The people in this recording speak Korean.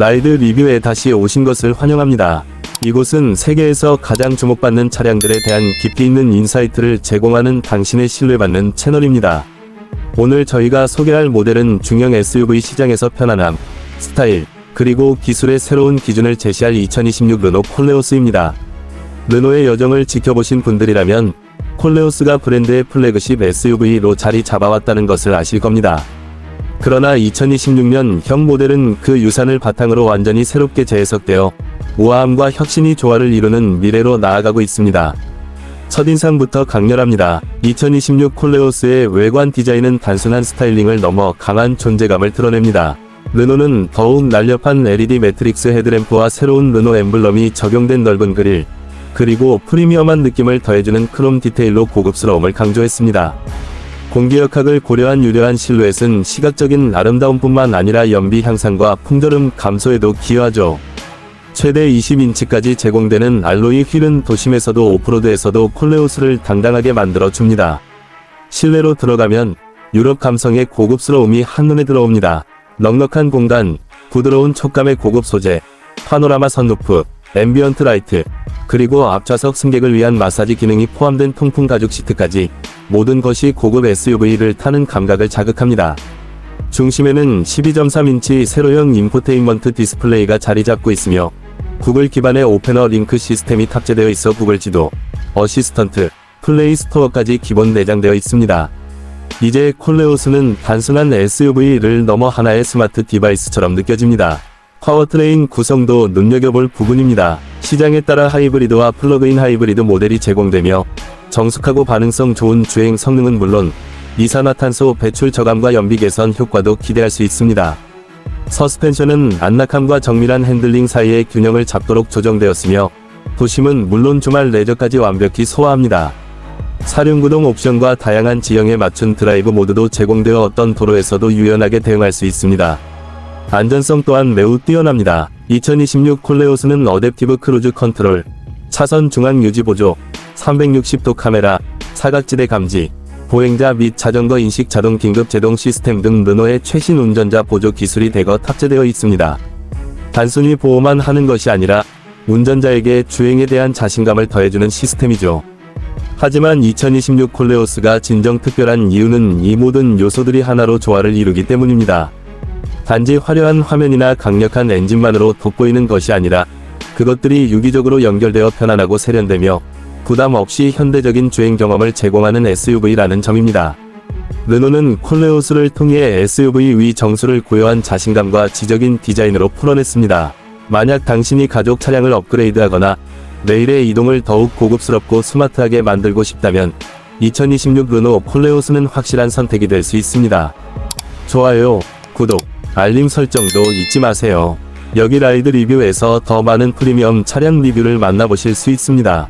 라이드 리뷰에 다시 오신 것을 환영합니다. 이곳은 세계에서 가장 주목받는 차량들에 대한 깊이 있는 인사이트를 제공하는 당신의 신뢰받는 채널입니다. 오늘 저희가 소개할 모델은 중형 SUV 시장에서 편안함, 스타일, 그리고 기술의 새로운 기준을 제시할 2026 르노 콜레오스입니다. 르노의 여정을 지켜보신 분들이라면 콜레오스가 브랜드의 플래그십 SUV로 자리 잡아왔다는 것을 아실 겁니다. 그러나 2026년 형 모델은 그 유산을 바탕으로 완전히 새롭게 재해석되어 우아함과 혁신이 조화를 이루는 미래로 나아가고 있습니다. 첫인상부터 강렬합니다. 2026 콜레오스의 외관 디자인은 단순한 스타일링을 넘어 강한 존재감을 드러냅니다. 르노는 더욱 날렵한 LED 매트릭스 헤드램프와 새로운 르노 엠블럼이 적용된 넓은 그릴, 그리고 프리미엄한 느낌을 더해주는 크롬 디테일로 고급스러움을 강조했습니다. 공기역학을 고려한 유려한 실루엣은 시각적인 아름다움뿐만 아니라 연비 향상과 풍절음 감소에도 기여하죠. 최대 20인치까지 제공되는 알로이 휠은 도심에서도 오프로드에서도 콜레오스를 당당하게 만들어 줍니다. 실내로 들어가면 유럽 감성의 고급스러움이 한눈에 들어옵니다. 넉넉한 공간, 부드러운 촉감의 고급 소재, 파노라마 선루프, 앰비언트 라이트, 그리고 앞좌석 승객을 위한 마사지 기능이 포함된 통풍 가죽 시트까지 모든 것이 고급 SUV를 타는 감각을 자극합니다. 중심에는 12.3인치 세로형 인포테인먼트 디스플레이가 자리 잡고 있으며 구글 기반의 오페너 링크 시스템이 탑재되어 있어 구글 지도, 어시스턴트, 플레이 스토어까지 기본 내장되어 있습니다. 이제 콜레오스는 단순한 SUV를 넘어 하나의 스마트 디바이스처럼 느껴집니다. 파워트레인 구성도 눈여겨볼 부분입니다. 시장에 따라 하이브리드와 플러그인 하이브리드 모델이 제공되며 정숙하고 반응성 좋은 주행 성능은 물론 이산화탄소 배출 저감과 연비 개선 효과도 기대할 수 있습니다. 서스펜션은 안락함과 정밀한 핸들링 사이의 균형을 잡도록 조정되었으며 도심은 물론 주말 레저까지 완벽히 소화합니다. 사륜구동 옵션과 다양한 지형에 맞춘 드라이브 모드도 제공되어 어떤 도로에서도 유연하게 대응할 수 있습니다. 안전성 또한 매우 뛰어납니다. 2026 콜레오스는 어댑티브 크루즈 컨트롤, 차선 중앙 유지 보조, 360도 카메라, 사각지대 감지, 보행자 및 자전거 인식 자동 긴급 제동 시스템 등 르노의 최신 운전자 보조 기술이 대거 탑재되어 있습니다. 단순히 보호만 하는 것이 아니라 운전자에게 주행에 대한 자신감을 더해주는 시스템이죠. 하지만 2026 콜레오스가 진정 특별한 이유는 이 모든 요소들이 하나로 조화를 이루기 때문입니다. 단지 화려한 화면이나 강력한 엔진만으로 돋보이는 것이 아니라 그것들이 유기적으로 연결되어 편안하고 세련되며 부담 없이 현대적인 주행 경험을 제공하는 SUV라는 점입니다. 르노는 콜레오스를 통해 SUV 위 정수를 고요한 자신감과 지적인 디자인으로 풀어냈습니다. 만약 당신이 가족 차량을 업그레이드하거나 내일의 이동을 더욱 고급스럽고 스마트하게 만들고 싶다면 2026 르노 콜레오스는 확실한 선택이 될 수 있습니다. 좋아요, 구독, 알림 설정도 잊지 마세요. 여기 라이드 리뷰에서 더 많은 프리미엄 차량 리뷰를 만나보실 수 있습니다.